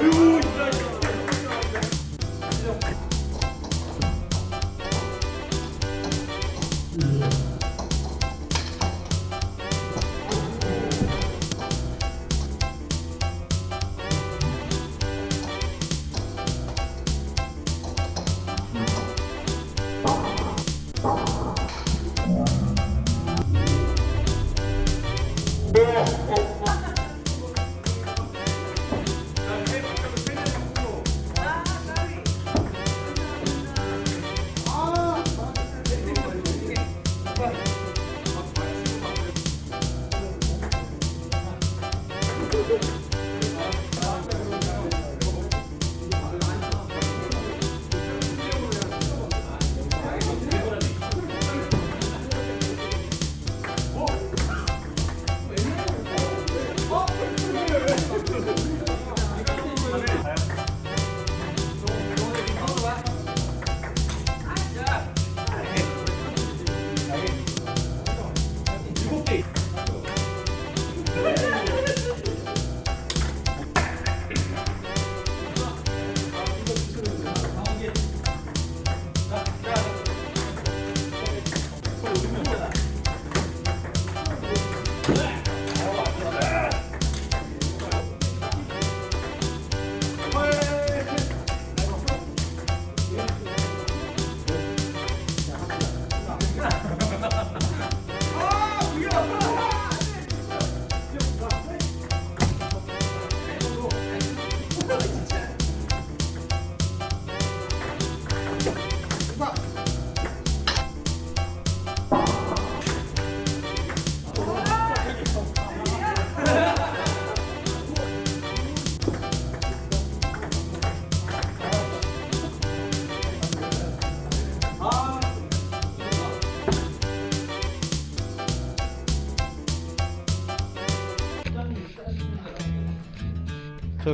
저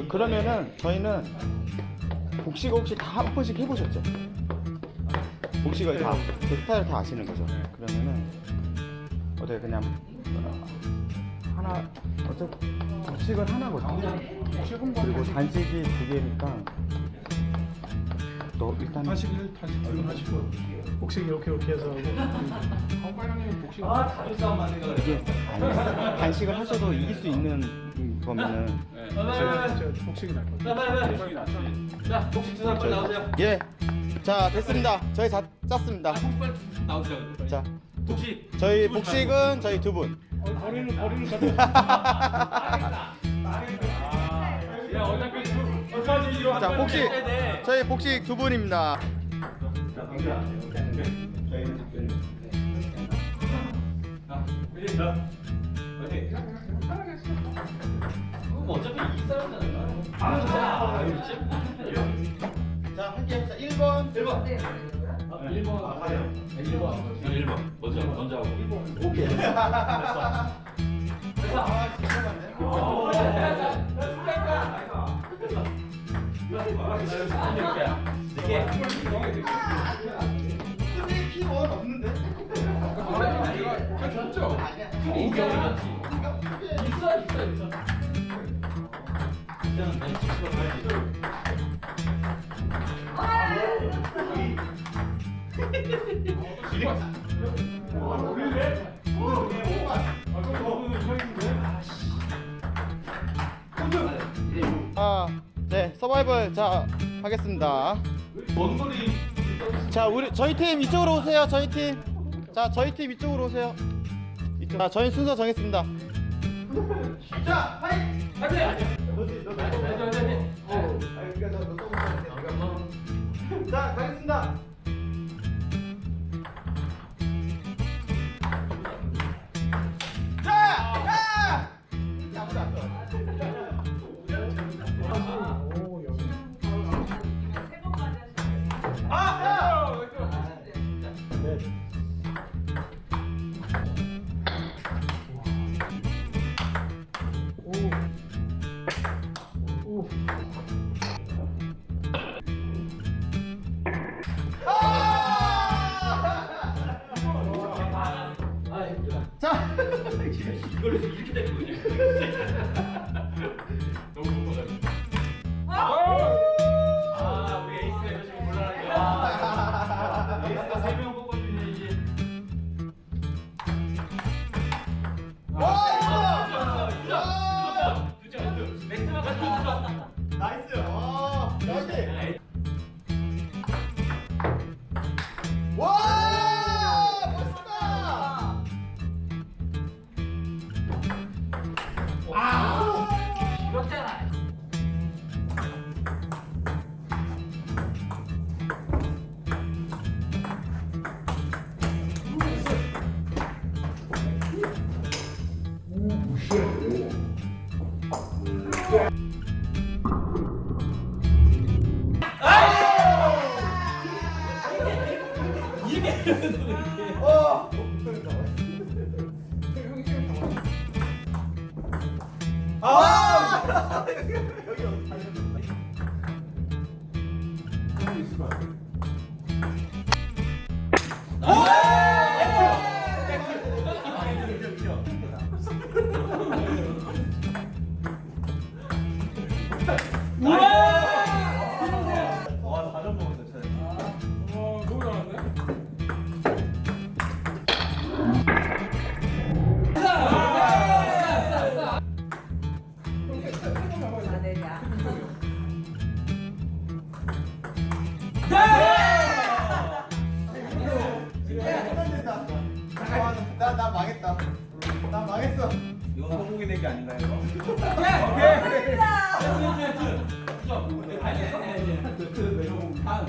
그러면은 저희는 복시가 혹시 다 한 번씩 해보셨죠? 복시가 다그 스타일 다 아시는 거죠? 그러면은 어떻게 그냥 어, 하나 어차피 복식은 하나거든요. 그리고 단식이 두 개니까 너 일단 다시 다시 들어가시고 복식 이렇게 이렇게 해서 하고 아 자주 싸움 만든 거 이게. 단- 단식을 하셔도 이길 수 있는 거면은 저 복식이 날것 같아요. 복식이 낫지. 자 복식 주사 빨리 나오세요. 예. 자 됐습니다. 저희 다 짰습니다. 아 복식 빨리 나오세요. 자 복식. 저희 복식은 저희 두 분. 버리는 버리는 야 어차피 어차피 이거 자 복식. 저희 복식 두 분입니다. 자, 그지? 자? 그 럼 어차피 이 싸움이잖아. 아, 진짜. 아유, 진짜. 자 할게요. 자 1번. 1번. 아, 1번. 아, 가요. 1번. 1번. 먼저, 먼저 하고. 1번. 오케이. 됐어. 됐어. 아 잠깐만요. 오, 야, 야, 야. 야, 됐어. 됐어. 이렇게. 이렇게. 근데 키원 없는데? 아, 졌죠? 이겨야지. 있어, 있어, 있어. 아, 네 서바이벌 자 하겠습니다. 자 우리 저희 팀 이쪽으로 오세요. 저희 팀. 자 저희 팀 이쪽으로 오세요. 이쪽. 자 저희 순서 정했습니다. 자 하이. 안돼. 안돼. 안돼. 자 가겠습니다. 이걸로 이렇게 되는 거냐? 어. 아! 아,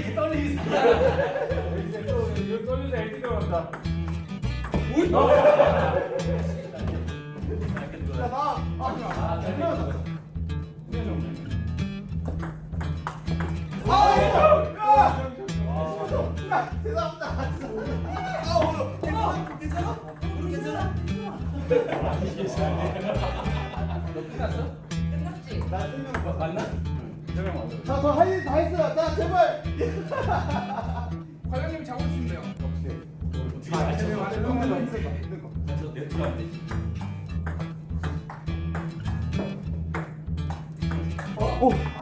이게 떨리기 시작해. 이제 또 이거 떨려서 엘티 들어간다. 오이. 자, 나. 아, 그래. 아, 잘 나왔다. 아, 죄송합니다. 아, 오늘 괜찮아? 괜찮아? 오늘 괜찮아? 끝났어? 끝났지? 나 설명 맞나? 설명 맞아. 자, 저 하이 다 했어요. 자, 있는 거 있는 거 내투 안 되지. 오! 자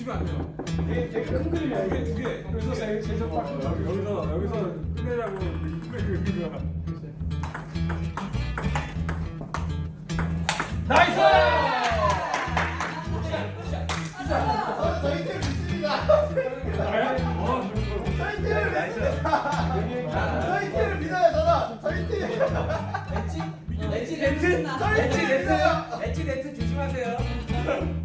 지면 안 돼요. 되게 되게 큰 그림이야 이게 두 개. 여기서 제일 제일. 여기 여기서 여기서 끝내라고 그 그림이야. 나이스! 저희 팀 믿습니다 저희 팀을 믿습니다 저희 팀을 믿어요 저는 저희 팀 엣지 네트 조심하세요.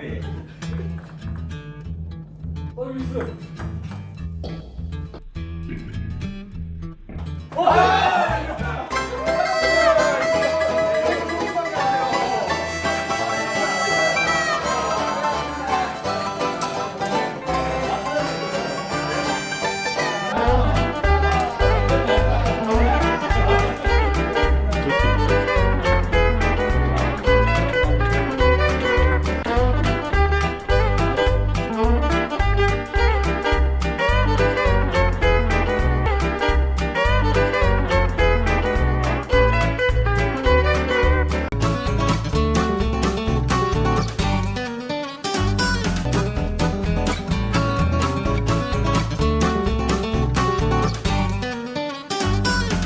마무리하세요 마무리. 서비스.